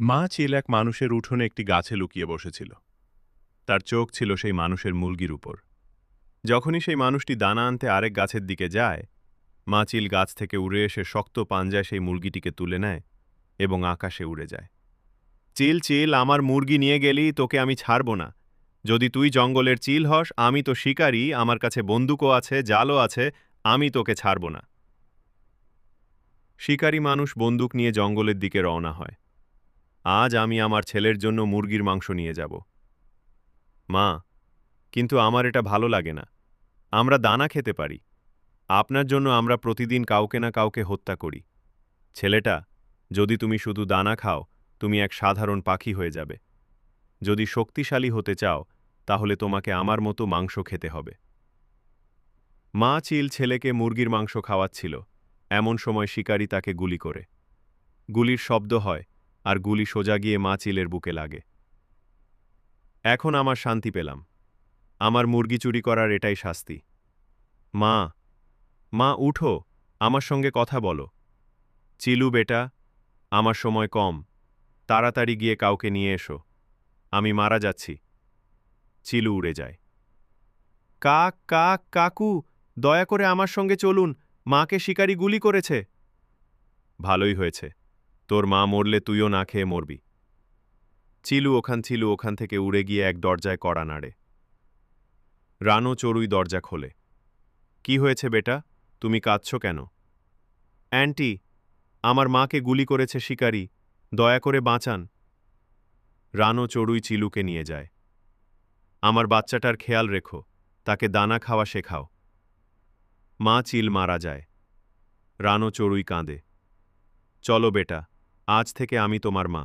মা চিল এক মানুষের উঠোনে একটি গাছে লুকিয়ে বসেছিল। তার চোখ ছিল সেই মানুষের মুলগির উপর। যখনই সেই মানুষটি দানা আনতে আরেক গাছের দিকে যায়, মা চিল গাছ থেকে উড়ে এসে শক্ত পাঞ্জায় সেই মুরগিটিকে তুলে নেয় এবং আকাশে উড়ে যায়। চিল চিল, আমার মুরগি নিয়ে গেলি, তোকে আমি ছাড়ব না। যদি তুই জঙ্গলের চিল হস, আমি তো শিকারী, আমার কাছে বন্দুকও আছে, জালও আছে, আমি তোকে ছাড়ব না। শিকারী মানুষ বন্দুক নিয়ে জঙ্গলের দিকে রওনা হয়। আজ আমি আমার ছেলের জন্য মুরগির মাংস নিয়ে যাব। মা, কিন্তু আমার এটা ভালো লাগে না। আমরা দানা খেতে পারি। আপনার জন্য আমরা প্রতিদিন কাউকে না কাউকে হত্যা করি। ছেলেটা, যদি তুমি শুধু দানা খাও, তুমি এক সাধারণ পাখি হয়ে যাবে। যদি শক্তিশালী হতে চাও, তাহলে তোমাকে আমার মতো মাংস খেতে হবে। মা চিল ছেলেকে মুরগির মাংস খাওয়াচ্ছিল। এমন সময় শিকারী তাকে গুলি করে। গুলির শব্দ হয় আর গুলি সোজা গিয়ে মা চিলের বুকে লাগে। এখন আমার শান্তি পেলাম। আমার মুরগি চুরি করার এটাই শাস্তি। মা মা, উঠো, আমার সঙ্গে কথা বলো। চিলু বেটা, আমার সময় কম। তাড়াতাড়ি গিয়ে কাউকে নিয়ে এসো। আমি মারা যাচ্ছি। চিলু উড়ে যায়। কাক কাক কাকু, দয়া করে আমার সঙ্গে চলুন। মাকে শিকারি গুলি করেছে। ভালোই হয়েছে। তোর মা মরলে তুইও না খেয়ে মরবি। চিলু ওখান চিলু ওখান থেকে উড়ে গিয়ে এক দরজায় কড়া নাড়ে। রানো চড়ুই দরজা খোলে। কি হয়েছে বেটা? তুমি কাঁদছ কেন? অ্যান্টি, আমার মাকে গুলি করেছে শিকারি। দয়া করে বাঁচান। রানো চড়ুই চিলুকে নিয়ে যায়। আমার বাচ্চাটার খেয়াল রেখো। তাকে দানা খাওয়া শেখাও। মা চিল মারা যায়। রানো চড়ুই কাঁদে। চলো বেটা আজ থেকে আমি তোমার মা।